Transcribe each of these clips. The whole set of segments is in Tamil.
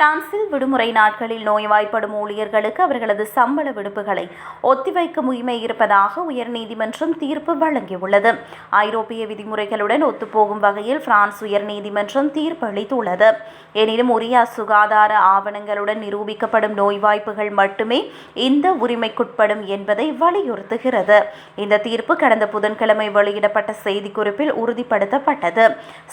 பிரான்சில் விடுமுறை நாட்களில் நோய்வாய்ப்படும் ஊழியர்களுக்கு அவர்களது சம்பள விடுப்புகளை ஒத்திவைக்கும் உரிமை இருப்பதாக உயர்நீதிமன்றம் தீர்ப்பு வழங்கியுள்ளது. ஐரோப்பிய விதிமுறைகளுடன் ஒத்துப்போகும் வகையில் பிரான்ஸ் உயர்நீதிமன்றம் தீர்ப்பு அளித்துள்ளது. எனினும் உரிய சுகாதார ஆவணங்களுடன் நிரூபிக்கப்படும் நோய்வாய்ப்புகள் மட்டுமே இந்த உரிமைக்குட்படும் என்பதை வலியுறுத்துகிறது. இந்த தீர்ப்பு கடந்த புதன்கிழமை வெளியிடப்பட்ட செய்திக்குறிப்பில் உறுதிப்படுத்தப்பட்டது.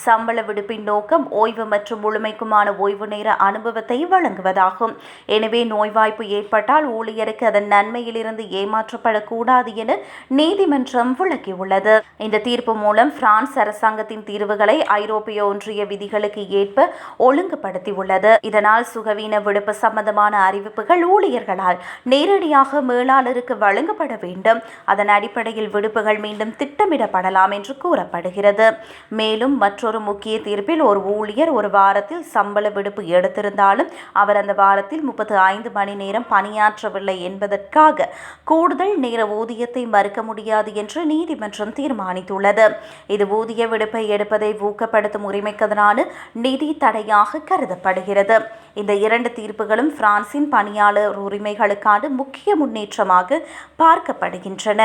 சம்பள விடுப்பின் நோக்கம் ஓய்வு மற்றும் முழுமைக்குமான ஓய்வு நேர அனுபவ அனுபவத்தை வழங்குவதாகும். எனவே நோய்வாய்ப்பு ஏற்பட்டால் ஊழியருக்கு அதன் நன்மையிலிருந்து ஏமாற்றப்படக்கூடாது என நீதிமன்றம் விளக்கியுள்ளது. இந்த தீர்ப்பு மூலம் பிரான்ஸ் அரசாங்கத்தின் தீர்வுகளை ஐரோப்பிய ஒன்றிய விதிகளுக்கு ஏற்ப ஒழுங்குபடுத்தியுள்ளது. இதனால் சுகவீன விடுப்பு சம்பந்தமான அறிவிப்புகள் ஊழியர்களால் நேரடியாக மேலாளருக்கு வழங்கப்பட வேண்டும். அதன் அடிப்படையில் விடுப்புகள் மீண்டும் திட்டமிடப்படலாம் என்று கூறப்படுகிறது. மேலும் மற்றொரு முக்கிய தீர்ப்பில் ஒரு ஊழியர் ஒரு வாரத்தில் சம்பள விடுப்பு என்றாலும் அவர் அந்த வாரத்தில் முப்பத்து ஐந்து மணி நேரம் பணியாற்றவில்லை என்பதற்காக கூடுதல் நேர ஊதியத்தை மறுக்க முடியாது என்று நீதிமன்றம் தீர்மானித்துள்ளது. இது ஊதிய விடுப்பை எடுப்பதை ஊக்கப்படுத்தும் உரிமைக்கதனான நிதி தடையாக கருதப்படுகிறது. இந்த இரண்டு தீர்ப்புகளும் பிரான்சின் பணியாளர் உரிமைகளுக்கான முக்கிய முன்னேற்றமாக பார்க்கப்படுகின்றன.